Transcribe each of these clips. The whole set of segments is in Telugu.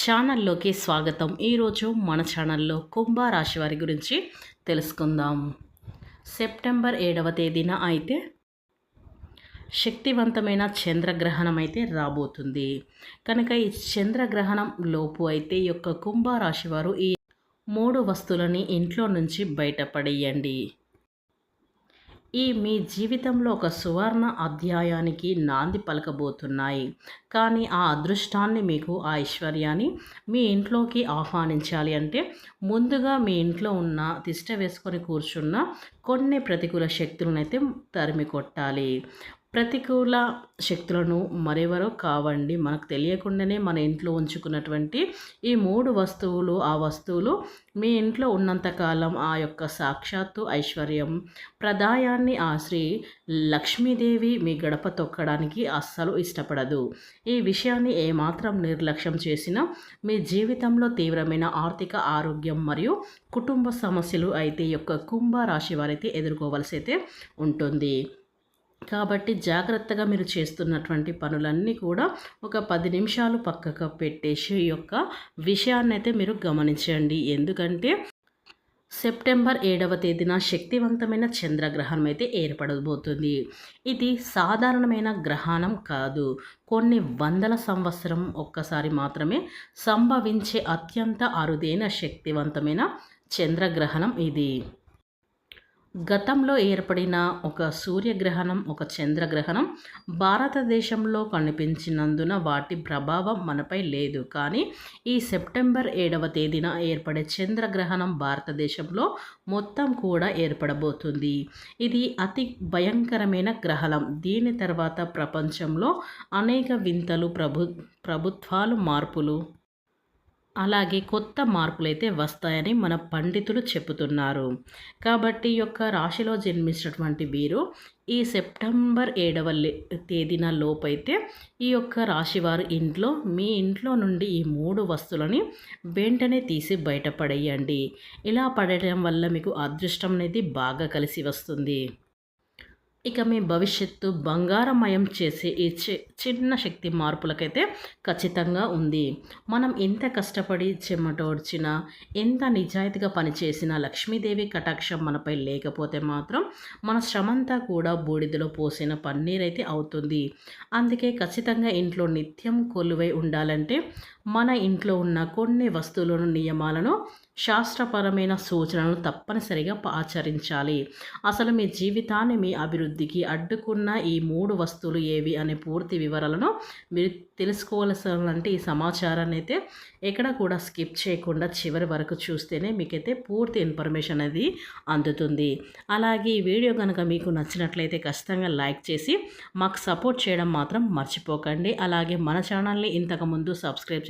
ఛానల్లోకి స్వాగతం. ఈరోజు మన ఛానల్లో కుంభరాశి వారి గురించి తెలుసుకుందాం. సెప్టెంబర్ ఏడవ తేదీన అయితే శక్తివంతమైన చంద్రగ్రహణం అయితే రాబోతుంది. కనుక ఈ చంద్రగ్రహణం లోపు అయితే ఈ యొక్క కుంభరాశి వారు ఈ మూడు వస్తువులని ఇంట్లో నుంచి బయటపడేయండి. ఈ మీ జీవితంలో ఒక సువర్ణ అధ్యాయానికి నాంది పలకబోతున్నాయి. కానీ ఆ అదృష్టాన్ని మీకు ఆ ఐశ్వర్యాన్ని మీ ఇంట్లోకి ఆహ్వానించాలి అంటే ముందుగా మీ ఇంట్లో ఉన్న తిష్ట వేసుకొని కూర్చున్న కొన్ని ప్రతికూల శక్తులను అయితే తరిమి కొట్టాలి ప్రతికూల శక్తులను మరెవరో కావండి. మనకు తెలియకుండానే మన ఇంట్లో ఉంచుకున్నటువంటి ఈ మూడు వస్తువులు ఆ వస్తువులు మీ ఇంట్లో ఉన్నంతకాలం ఆ యొక్క సాక్షాత్తు ఐశ్వర్యం ప్రదాయాన్ని ఆ శ్రీ లక్ష్మీదేవి మీ గడప తొక్కడానికి అస్సలు ఇష్టపడదు. ఈ విషయాన్ని ఏమాత్రం నిర్లక్ష్యం చేసినా మీ జీవితంలో తీవ్రమైన ఆర్థిక ఆరోగ్యం మరియు కుటుంబ సమస్యలు అయితే యొక్క కుంభ రాశి వారైతే ఎదుర్కోవలసి అయితే ఉంటుంది. కాబట్టి జాగ్రత్తగా మీరు చేస్తున్నటువంటి పనులన్నీ కూడా ఒక పది నిమిషాలు పక్కకు పెట్టేసి యొక్క విషయాన్ని అయితే మీరు గమనించండి. ఎందుకంటే సెప్టెంబర్ ఏడవ తేదీన శక్తివంతమైన చంద్రగ్రహణం అయితే ఏర్పడబోతుంది. ఇది సాధారణమైన గ్రహణం కాదు. కొన్ని వందల సంవత్సరం ఒక్కసారి మాత్రమే సంభవించే అత్యంత అరుదైన శక్తివంతమైన చంద్రగ్రహణం ఇది. గతంలో ఏర్పడిన ఒక సూర్యగ్రహణం ఒక చంద్రగ్రహణం భారతదేశంలో కనిపించినందున వాటి ప్రభావం మనపై లేదు. కానీ ఈ సెప్టెంబర్ ఏడవ తేదీన ఏర్పడే చంద్రగ్రహణం భారతదేశంలో మొత్తం కూడా ఏర్పడబోతుంది. ఇది అతి భయంకరమైన గ్రహణం. దీని తర్వాత ప్రపంచంలో అనేక వింతలు ప్రభు ప్రభుత్వాలు మార్పులు అలాగే కొత్త మార్పులైతే వస్తాయని మన పండితులు చెబుతున్నారు. కాబట్టి ఈ యొక్క రాశిలో జన్మించినటువంటి వీరు ఈ సెప్టెంబర్ ఏడవ తేదీన లోపైతే ఈ యొక్క రాశివారు ఇంట్లో మీ ఇంట్లో నుండి ఈ మూడు వస్తువులని వెంటనే తీసి బయటపడేయండి. ఇలా పడటం వల్ల మీకు అదృష్టం అనేది బాగా కలిసి వస్తుంది. ఇక మీ భవిష్యత్తు బంగారమయం చేసే ఈ చిన్న శక్తి మార్పులకైతే ఖచ్చితంగా ఉంది. మనం ఎంత కష్టపడి చెమటోడ్చినా ఎంత నిజాయితీగా పనిచేసినా లక్ష్మీదేవి కటాక్షం మనపై లేకపోతే మాత్రం మన శ్రమంతా కూడా బూడిదలో పోసిన పన్నీరైతే అవుతుంది. అందుకే ఖచ్చితంగా ఇంట్లో నిత్యం కొలువై ఉండాలంటే మన ఇంట్లో ఉన్న కొన్ని వస్తువులను నియమాలను శాస్త్రపరమైన సూచనలను తప్పనిసరిగా ఆచరించాలి. అసలు మీ జీవితాన్ని మీ అభివృద్ధికి అడ్డుకున్న ఈ మూడు వస్తువులు ఏవి అనే పూర్తి వివరాలను మీరు తెలుసుకోవాల్సినటువంటి ఈ సమాచారాన్ని అయితే ఎక్కడ కూడా స్కిప్ చేయకుండా చివరి వరకు చూస్తేనే మీకైతే పూర్తి ఇన్ఫర్మేషన్ అనేది అందుతుంది. అలాగే ఈ వీడియో కనుక మీకు నచ్చినట్లయితే ఖచ్చితంగా లైక్ చేసి మాకు సపోర్ట్ చేయడం మాత్రం మర్చిపోకండి. అలాగే మన ఛానల్ని ఇంతకుముందు సబ్స్క్రైబ్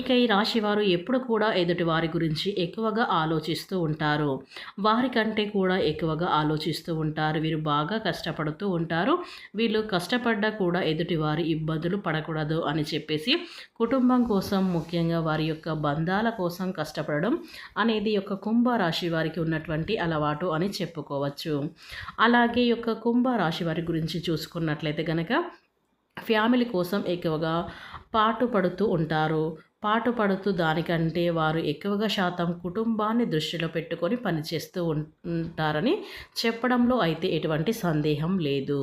ఇక ఈ రాశి వారు ఎప్పుడు కూడా ఎదుటి వారి గురించి ఎక్కువగా ఆలోచిస్తూ ఉంటారు. వారికంటే కూడా ఎక్కువగా ఆలోచిస్తూ ఉంటారు. వీరు బాగా కష్టపడుతూ ఉంటారు. వీళ్ళు కష్టపడ్డా కూడా ఎదుటి వారి ఇబ్బందులు పడకూడదు అని చెప్పేసి కుటుంబం కోసం ముఖ్యంగా వారి యొక్క బంధాల కోసం కష్టపడడం అనేది యొక్క కుంభరాశి వారికి ఉన్నటువంటి అలవాటు అని చెప్పుకోవచ్చు. అలాగే యొక్క కుంభరాశి వారి గురించి చూసుకున్నట్లయితే కనుక ఫ్యామిలీ కోసం ఎక్కువగా పాటుపడుతూ ఉంటారు. పాటుపడుతూ దానికంటే వారు ఎక్కువగా శాతం కుటుంబాన్ని దృష్టిలో పెట్టుకొని పనిచేస్తూ ఉంటారని చెప్పడంలో అయితే ఎటువంటి సందేహం లేదు.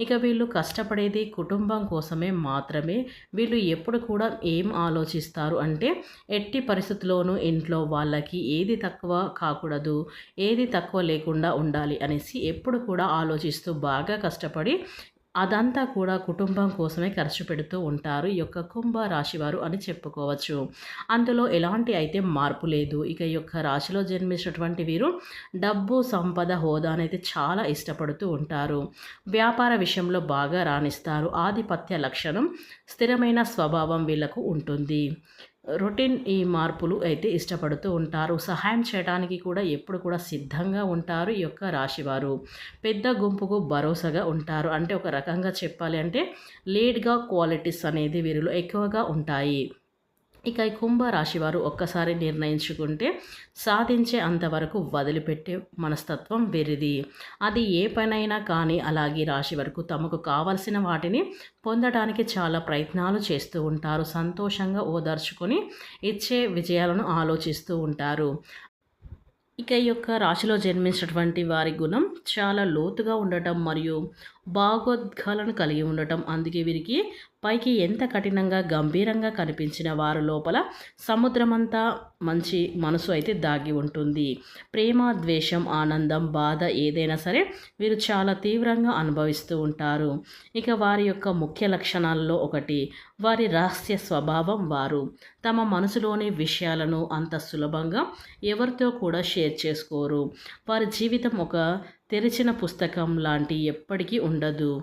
ఇక వీళ్ళు కష్టపడేది కుటుంబం కోసమే మాత్రమే. వీళ్ళు ఎప్పుడు కూడా ఏం ఆలోచిస్తారు అంటే ఎట్టి పరిస్థితుల్లోనూ ఇంట్లో వాళ్ళకి ఏది తక్కువ కాకూడదు ఏది తక్కువ లేకుండా ఉండాలి అనేసి ఎప్పుడు కూడా ఆలోచిస్తూ బాగా కష్టపడి అదంతా కూడా కుటుంబం కోసమే ఖర్చు పెడుతూ ఉంటారు. ఈ యొక్క కుంభ రాశివారు అని చెప్పుకోవచ్చు. అందులో ఎలాంటి అయితే మార్పు లేదు. ఇక ఈ యొక్క రాశిలో జన్మించినటువంటి వీరు డబ్బు సంపద హోదానైతే చాలా ఇష్టపడుతూ ఉంటారు. వ్యాపార విషయంలో బాగా రాణిస్తారు. ఆధిపత్య లక్షణం స్థిరమైన స్వభావం వీళ్ళకు ఉంటుంది. రొటీన్ ఈ మార్పులు అయితే ఇష్టపడుతూ ఉంటారు. సహాయం చేయడానికి కూడా ఎప్పుడు కూడా సిద్ధంగా ఉంటారు ఈ యొక్క రాశివారు. పెద్ద గుంపుకు భరోసాగా ఉంటారు. అంటే ఒక రకంగా చెప్పాలి అంటే లీడ్గా క్వాలిటీస్ అనేది వీరిలో ఎక్కువగా ఉంటాయి. ఇక ఈ కుంభరాశివారు ఒక్కసారి నిర్ణయించుకుంటే సాధించే అంతవరకు వదిలిపెట్టే మనస్తత్వం వెరిది. అది ఏ పనైనా కానీ అలాగే రాశి వరకు తమకు కావలసిన వాటిని పొందడానికి చాలా ప్రయత్నాలు చేస్తూ ఉంటారు. సంతోషంగా ఓదార్చుకొని ఇచ్చే విజయాలను ఆలోచిస్తూ ఉంటారు. ఇక ఈ యొక్క రాశిలో జన్మించినటువంటి వారి గుణం చాలా లోతుగా ఉండటం మరియు భాగోద్గాలను కలిగి ఉండటం. అందుకే వీరికి పైకి ఎంత కఠినంగా గంభీరంగా కనిపించిన వారు లోపల సముద్రమంతా మంచి మనసు అయితే దాగి ఉంటుంది. ప్రేమ ద్వేషం ఆనందం బాధ ఏదైనా సరే వీరు చాలా తీవ్రంగా అనుభవిస్తూ ఉంటారు. ఇక వారి యొక్క ముఖ్య లక్షణాల్లో ఒకటి వారి రహస్య స్వభావం వారు. తమ మనసులోని విషయాలను అంత సులభంగా ఎవరితో కూడా షేర్ చేసుకోరు. వారి జీవితం ఒక తెరిచిన పుస్తకం లాంటి ఎప్పటికీ ఉండదు.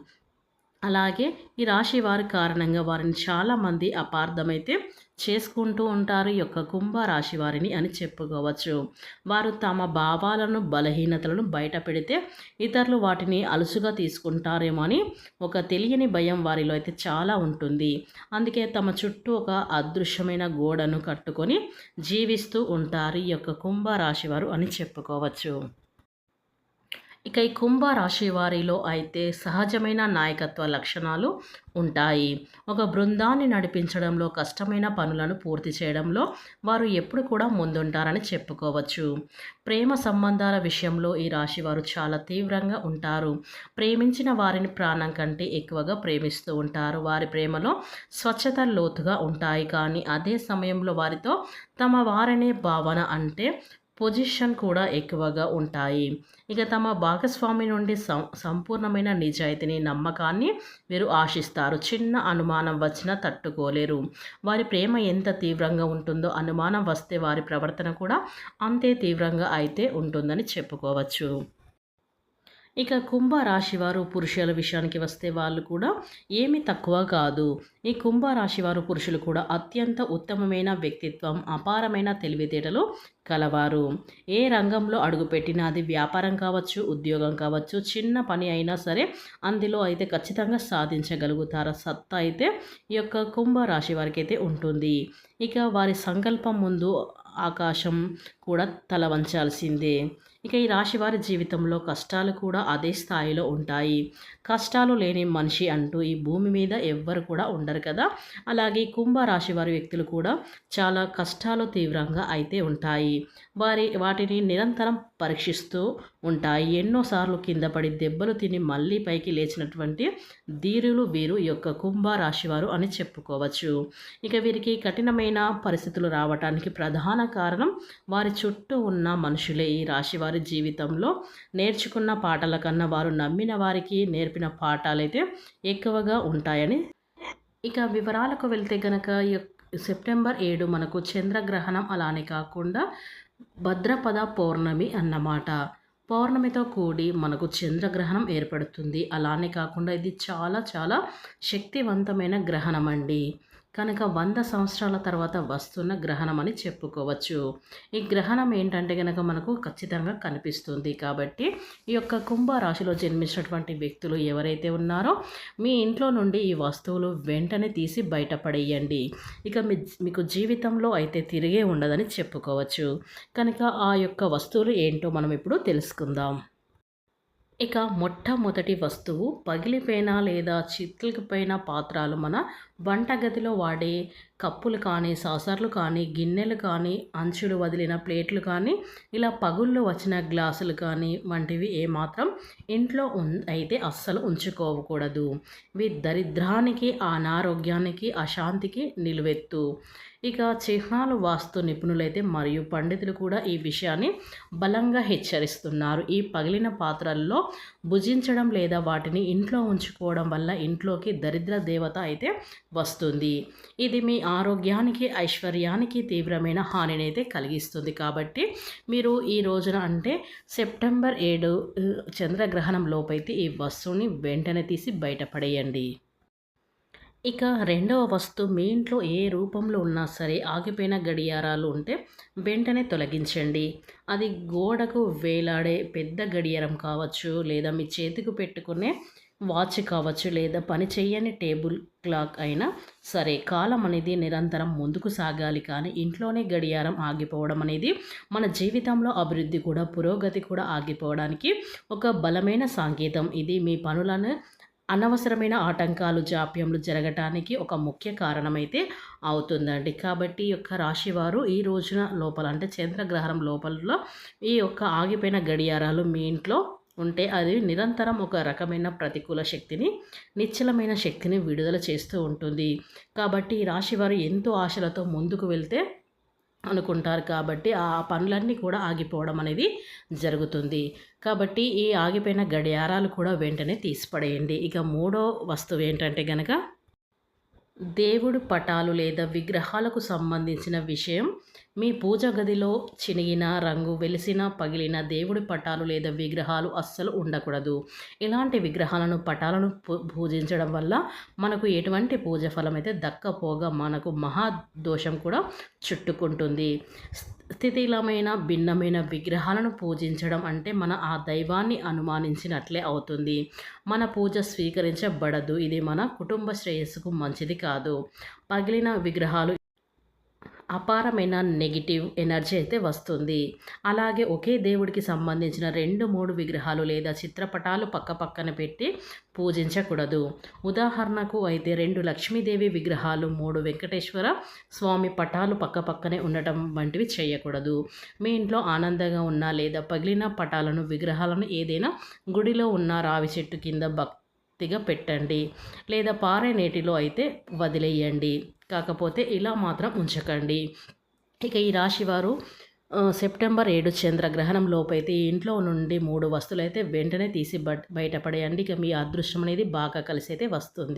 అలాగే ఈ రాశి వారి కారణంగా వారిని చాలామంది అపార్థమైతే చేసుకుంటూ ఉంటారు ఈ యొక్క కుంభ రాశి వారిని అని చెప్పుకోవచ్చు. వారు తమ భావాలను బలహీనతలను బయట పెడితే ఇతరులు వాటిని అలుసుగా తీసుకుంటారేమో అని ఒక తెలియని భయం వారిలో అయితే చాలా ఉంటుంది. అందుకే తమ చుట్టూ ఒక అదృశ్యమైన గోడను కట్టుకొని జీవిస్తూ ఉంటారు ఈ యొక్క కుంభ రాశి వారు అని చెప్పుకోవచ్చు. ఇక ఈ కుంభ రాశి వారిలో అయితే సహజమైన నాయకత్వ లక్షణాలు ఉంటాయి. ఒక బృందాన్ని నడిపించడంలో కష్టమైన పనులను పూర్తి చేయడంలో వారు ఎప్పుడు కూడా ముందుంటారని చెప్పుకోవచ్చు. ప్రేమ సంబంధాల విషయంలో ఈ రాశి వారు చాలా తీవ్రంగా ఉంటారు. ప్రేమించిన వారిని ప్రాణం కంటే ఎక్కువగా ప్రేమిస్తూ ఉంటారు. వారి ప్రేమలో స్వచ్ఛత లోతుగా ఉంటాయి. కానీ అదే సమయంలో వారితో తమ వారనే భావన అంటే పొజిషన్ కూడా ఎక్కువగా ఉంటాయి. ఇక తమ భాగస్వామి నుండి సం సంపూర్ణమైన నిజాయితీని నమ్మకాన్ని వీరు ఆశిస్తారు. చిన్న అనుమానం వచ్చినా తట్టుకోలేరు. వారి ప్రేమ ఎంత తీవ్రంగా ఉంటుందో అనుమానం వస్తే వారి ప్రవర్తన కూడా అంతే తీవ్రంగా అయితే ఉంటుందని చెప్పుకోవచ్చు. ఇక కుంభ రాశి వారు పురుషుల విషయానికి వస్తే వాళ్ళు కూడా ఏమి తక్కువ కాదు. ఈ కుంభ రాశి వారు పురుషులు కూడా అత్యంత ఉత్తమమైన వ్యక్తిత్వం అపారమైన తెలివితేటలు కలవారు. ఏ రంగంలో అడుగుపెట్టినా అది వ్యాపారం కావచ్చు ఉద్యోగం కావచ్చు చిన్న పని అయినా సరే అందులో అయితే ఖచ్చితంగా సాధించగలుగుతారు. సత్తా అయితే ఈ యొక్క కుంభ రాశి వారికి అయితే ఉంటుంది. ఇక వారి సంకల్పం ముందు ఆకాశం కూడా తల వంచాల్సిందే. ఇక ఈ రాశివారి జీవితంలో కష్టాలు కూడా అదే స్థాయిలో ఉంటాయి. కష్టాలు లేని మనిషి అంటూ ఈ భూమి మీద ఎవ్వరు కూడా ఉండరు కదా. అలాగే కుంభ రాశి వారి వ్యక్తులు కూడా చాలా కష్టాలు తీవ్రంగా అయితే ఉంటాయి. వారి వాటిని నిరంతరం పరీక్షిస్తూ ఉంటాయి. ఎన్నోసార్లు కింద పడి దెబ్బలు తిని మళ్ళీ పైకి లేచినటువంటి ధీరులు వీరు యొక్క కుంభ రాశివారు అని చెప్పుకోవచ్చు. ఇక వీరికి కఠినమైన పరిస్థితులు రావటానికి ప్రధాన కారణం వారి చుట్టూ ఉన్న మనుషులే ఈ రాశివారి జీవితంలో నేర్చుకున్న పాటల కన్నా వారు నమ్మిన వారికి నేర్పిన పాఠాలైతే ఎక్కువగా ఉంటాయని. ఇక వివరాలకు వెళ్తే కనుక సెప్టెంబర్ ఏడు మనకు చంద్రగ్రహణం అలానే కాకుండా భద్రపద పౌర్ణమి అన్నమాట. పౌర్ణమితో కూడి మనకు చంద్రగ్రహణం ఏర్పడుతుంది. అలానే కాకుండా ఇది చాలా చాలా శక్తివంతమైన గ్రహణం అండి కనుక వంద సంవత్సరాల తర్వాత వస్తున్న గ్రహణం అని చెప్పుకోవచ్చు. ఈ గ్రహణం ఏంటంటే కనుక మనకు ఖచ్చితంగా కనిపిస్తుంది కాబట్టి ఈ యొక్క కుంభరాశిలో జన్మించినటువంటి వ్యక్తులు ఎవరైతే ఉన్నారో మీ ఇంట్లో నుండి ఈ వస్తువులు వెంటనే తీసి బయటపడేయండి. ఇక మీ మీకు జీవితంలో అయితే తిరిగే ఉండదని చెప్పుకోవచ్చు. కనుక ఆ యొక్క వస్తువులు ఏంటో మనం ఇప్పుడు తెలుసుకుందాం. ఇక మొట్టమొదటి వస్తువు పగిలిపోయిన లేదా చిట్లిపోయిన పాత్రలు మన వంటగదిలో వాడే కప్పులు కానీ సాసర్లు కానీ గిన్నెలు కానీ అంచులు వదిలిన ప్లేట్లు కానీ ఇలా పగుళ్ళు వచ్చిన గ్లాసులు కానీ వంటివి ఏమాత్రం ఇంట్లో ఉన్ అయితే అస్సలు ఉంచుకోకూడదు. ఇవి దరిద్రానికి అనారోగ్యానికి అశాంతికి నిలువెత్తు. ఇక చిహ్నాలు వాస్తు నిపుణులైతే మరియు పండితులు కూడా ఈ విషయాన్ని బలంగా హెచ్చరిస్తున్నారు. ఈ పగిలిన పాత్రల్లో భుజించడం లేదా వాటిని ఇంట్లో ఉంచుకోవడం వల్ల ఇంట్లోకి దరిద్ర దేవత అయితే వస్తుంది. ఇది మీ ఆరోగ్యానికి ఐశ్వర్యానికి తీవ్రమైన హానిని అయితే కలిగిస్తుంది. కాబట్టి మీరు ఈ రోజున అంటే సెప్టెంబర్ ఏడు చంద్రగ్రహణం లోపైతే ఈ వస్తువుని వెంటనే తీసి బయటపడేయండి. ఇక రెండవ వస్తువు మీ ఇంట్లో ఏ రూపంలో ఉన్నా సరే ఆగిపోయిన గడియారాలు ఉంటే వెంటనే తొలగించండి. అది గోడకు వేలాడే పెద్ద గడియారం కావచ్చు లేదా మీ చేతికి పెట్టుకునే వాచ్ కావచ్చు లేదా పని చేయని టేబుల్ క్లాక్ అయినా సరే కాలం అనేది నిరంతరం ముందుకు సాగాలి. కానీ ఇంట్లోనే గడియారం ఆగిపోవడం అనేది మన జీవితంలో అభివృద్ధి కూడా పురోగతి కూడా ఆగిపోవడానికి ఒక బలమైన సంకేతం. ఇది మీ పనులను అనవసరమైన ఆటంకాలు జాప్యంలు జరగటానికి ఒక ముఖ్య కారణమైతే అవుతుందండి. కాబట్టి ఈ యొక్క రాశివారు ఈ రోజున లోపల అంటే చంద్రగ్రహణం లోపల ఈ యొక్క ఆగిపోయిన గడియారాలు మీ ఇంట్లో ఉంటే అది నిరంతరం ఒక రకమైన ప్రతికూల శక్తిని నిశ్చలమైన శక్తిని విడుదల చేస్తూ ఉంటుంది. కాబట్టి ఈ రాశివారు ఎంతో ఆశలతో ముందుకు వెళ్తే అనుకుంటారు కాబట్టి ఆ పనులన్నీ కూడా ఆగిపోవడం అనేది జరుగుతుంది. కాబట్టి ఈ ఆగిపోయిన గడియారాలు కూడా వెంటనే తీసిపడేయండి. ఇక మూడో వస్తువు ఏంటంటే గనక దేవుడు పటాలు లేదా విగ్రహాలకు సంబంధించిన విషయం మీ పూజ గదిలో చినిగిన రంగు వెలిసిన పగిలిన దేవుడి పటాలు లేదా విగ్రహాలు అస్సలు ఉండకూడదు. ఇలాంటి విగ్రహాలను పటాలను పూజించడం వల్ల మనకు ఎటువంటి పూజ ఫలం అయితే దక్కపోగా మనకు మహాదోషం కూడా చుట్టుకుంటుంది. స్థితిలమైన భిన్నమైన విగ్రహాలను పూజించడం అంటే మన ఆ దైవాన్ని అనుమానించినట్లే అవుతుంది. మన పూజ స్వీకరించబడదు. ఇది మన కుటుంబ శ్రేయస్సుకు మంచిది కాదు. పగిలిన విగ్రహాలు అపారమైన నెగిటివ్ ఎనర్జీ అయితే వస్తుంది. అలాగే ఒకే దేవుడికి సంబంధించిన రెండు మూడు విగ్రహాలు లేదా చిత్రపటాలు పక్క పక్కన పెట్టి పూజించకూడదు. ఉదాహరణకు అయితే రెండు లక్ష్మీదేవి విగ్రహాలు మూడు వెంకటేశ్వర స్వామి పటాలు పక్క పక్కనే ఉండటం వంటివి చేయకూడదు. మీ ఇంట్లో ఆనందంగా ఉన్న లేదా పగిలిన పటాలను విగ్రహాలను ఏదైనా గుడిలో ఉన్న రావి చెట్టు కింద భక్తిగా పెట్టండి. లేదా పారే నీటిలో అయితే వదిలేయండి. కాకపోతే ఇలా మాత్రం ఉంచకండి. ఇక ఈ రాశి వారు సెప్టెంబర్ ఏడు చంద్రగ్రహణం లోపైతే ఇంట్లో నుండి మూడు వస్తువులు అయితే వెంటనే తీసి బయటపడేయండి. ఇక మీ అదృష్టం అనేది బాగా కలిసి అయితే వస్తుంది.